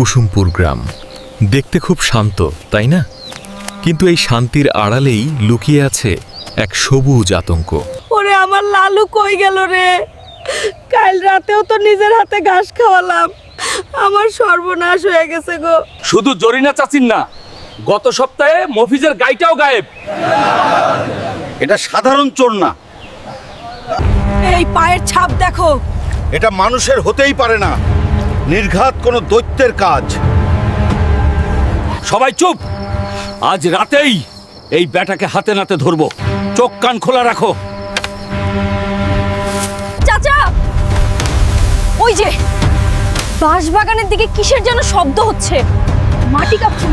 কুসুমপুর গ্রাম। দেখতে খুব শান্ত তাই না? কিন্তু এই শান্তির আড়ালেই লুকিয়ে আছে এক সবুজ আতঙ্ক। ওরে আমার লালু কই গেল রে? কাল রাতেও তো নিজের হাতে ঘাস খাওয়ালাম। আমার সর্বনাশ হয়ে গেছে গো। শুধু জরিনা চাচিন না গত সপ্তাহে মফিজের গাইটাও গায়েব। এটা সাধারণ চোর না। এই পায়ের ছাপ দেখো। এটা মানুষের হতেই পারে না। নির্ঘাত কোনো দৈত্যের কাজ। সবাই চুপ! আজ রাতেই এই ব্যাটাকে হাতে নাতে ধরবো। চোখ কান খোলা রাখো। চাচা! ওই যে বাঁশবাগানের দিকে কিসের যেন শব্দ হচ্ছে? মাটি কাঁপছে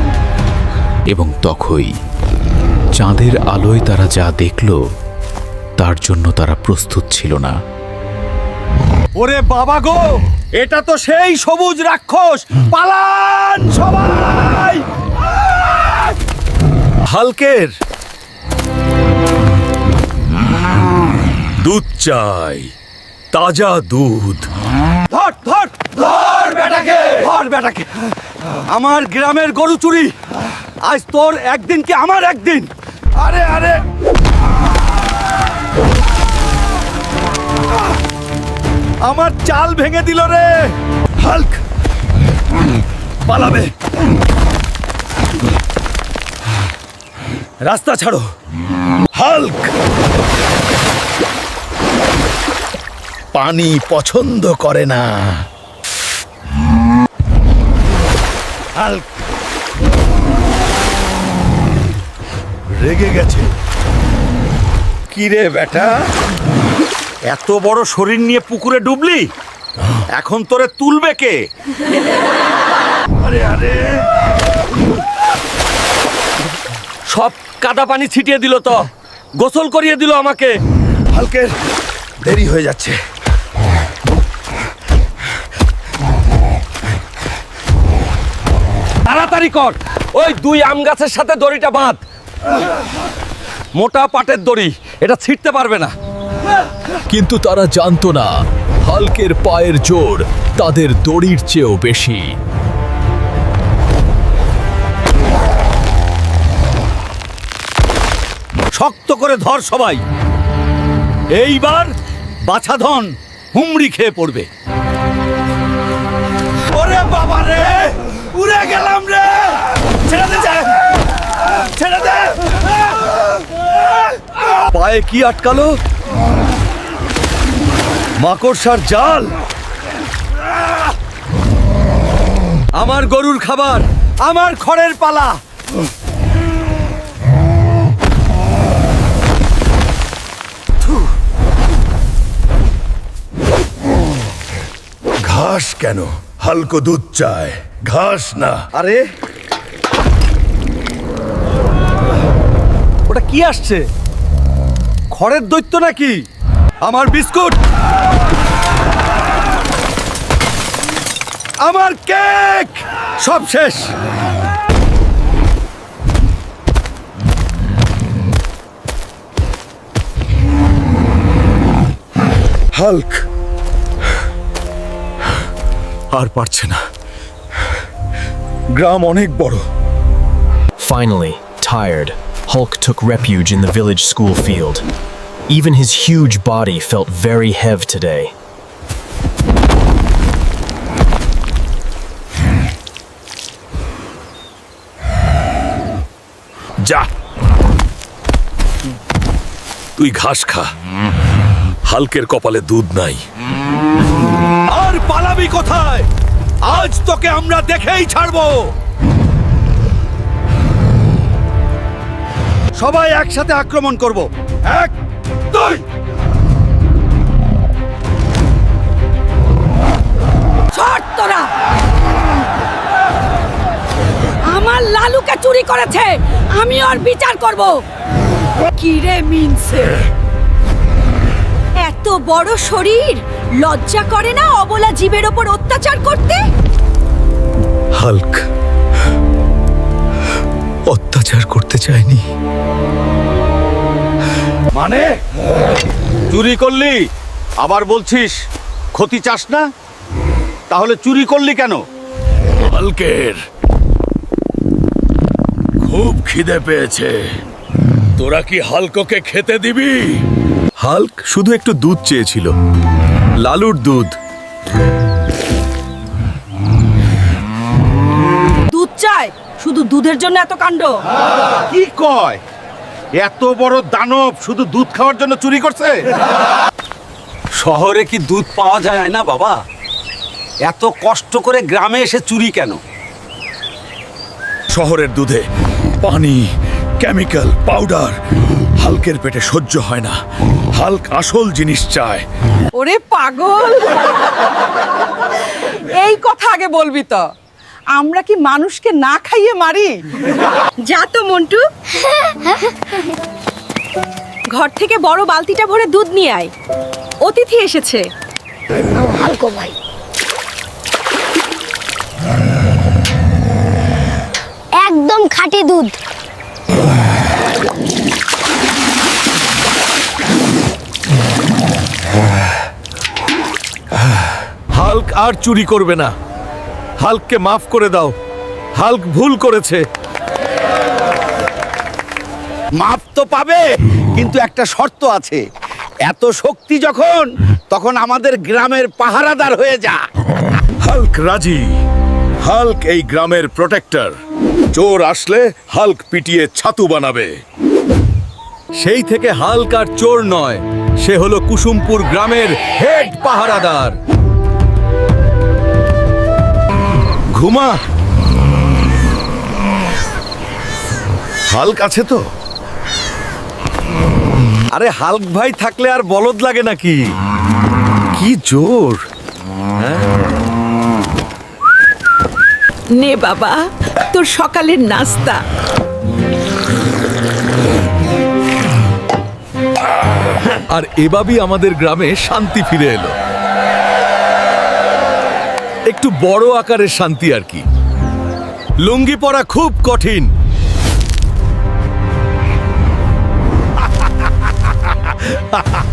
এবং তখনই চাঁদের আলোয় তারা যা দেখল তার জন্য তারা প্রস্তুত ছিল না। ওরে বাবা গো! এটা তো সেই সবুজ রাক্ষস। পালান সবাই! হালকের। দুধ চাই, তাজা দুধ। ধর ধর বেটাকে। আমার গ্রামের গরু চুরি। আজ তোর একদিন কি আমার একদিন? আরে আরে। আমার চাল ভেঙে দিল রে। হাল্ক, পালাবে। রাস্তা ছাড়ো। হাল্ক। পানি পছন্দ করে না। হাল্ক। রেগে গেছে। কি রে বেটা? এত বড় শরীর নিয়ে পুকুরে ডুবলি? এখন তোরে তুলবে কে? আরে আরে। সব কাদা পানি ছিটিয়ে দিল তো। গোসল করিয়ে দিল আমাকে। হালকের দেরি হয়ে যাচ্ছে। তাড়াতাড়ি কর। ওই দুই আম গাছের সাথে দড়িটা বাঁধ। মোটা পাটের দড়ি এটা ছিটতে পারবে না। কিন্তু তারা জানতো না হালকের পায়ের জোর তাদের দড়ির চেয়েও বেশি। শক্ত করে ধর সবাই। এইবার বাছাধন হুমড়ি খেয়ে পড়বে। ওরে বাবা রে উড়ে গেলাম রে। ছেড়ে দে ছেড়ে দে। পায়ে কি আটকালো? মাকড়সার জাল। আমার গরুর খাবার আমার খড়ের পালা। ঘাস কেন? হালকো দুধ চায়। ঘাস না। আরে। ওটা কি আসছে? খড়ের দৈত্য নাকি? আমার বিস্কুট আমার কেক সব শেষ হাল্ক আর পারছে না গ্রাম অনেক বড় Finally, tired, Hulk took refuge in the village school field. Even his huge body felt very heavy today. যা। তুই ঘাস খা। হালকের কপালে দুধ নাই। আর পালাবি কোথায়? আজ তোকে আমরা দেখেই ছাড়বো। সবাই একসাথে আক্রমণ করব। এক দুই ছট তোরা! আমার লালুকে চুরি করেছে! আমি ওর বিচার করব! কি রে মিনসে এত বড় শরীর! লজ্জা করে না অবলা জীবের ওপর অত্যাচার করতে? হাল্ক অত্যাচার করতে চায়নি মানে? চুরি করলি? আবার বলছিস ক্ষতি চাস না? তাহলে চুরি করলি কেন? হালকের খুব খিদে পেয়েছে। তোরা কি হালককে খেতে দিবি? হাল্ক শুধু একটু দুধ চেয়েছিল লালুর দুধ। দুধ চাই শুধু দুধের জন্য এত কাণ্ড। কি কয়? এত বড় দানব শুধু দুধ খাওয়ার জন্য চুরি করছে? শহরে কি দুধ পাওয়া যায় না বাবা? এত কষ্ট করে গ্রামে এসে চুরি কেন? শহরের দুধে পানি কেমিক্যাল পাউডার হালকের পেটে সহ্য হয় না। হালক আসল জিনিস চায়। ওরে পাগল! এই কথা আগে বলবি তো। আমরা কি মানুষকে না খাইয়ে মারি? যা তো মন্টু। ঘর থেকে বড় বালতিটা ভরে দুধ নিয়ে আয়। অতিথি এসেছে। ভাই একদম খাঁটি দুধ। হাল্ক আর চুরি করবে না। হাল্ককে মাফ করে দাও। হাল্ক ভুল করেছে। মাপ তো পাবে কিন্তু একটা শর্ত আছে। এত শক্তি যখন তখন আমাদের গ্রামের পাহারাদার হয়ে যা। হাল্ক রাজি। হাল্ক এই গ্রামের প্রোটেক্টর। চোর আসলে হাল্ক পিটিয়ে ছাতু বানাবে। সেই থেকে হাল্ক আর চোর নয় সে হলো কুসুমপুর গ্রামের হেড পাহারাদার। ঘুমা। হাল্ক আছে তো? আরে হাল্ক ভাই থাকলে আর বলদ লাগে নাকি? কি জোর? নে বাবা তোর সকালের নাস্তা। আর এভাবেই আমাদের গ্রামে শান্তি ফিরে এলো। একটু বড় আকারের শান্তি আর কি। লুঙ্গি পরা খুব কঠিন।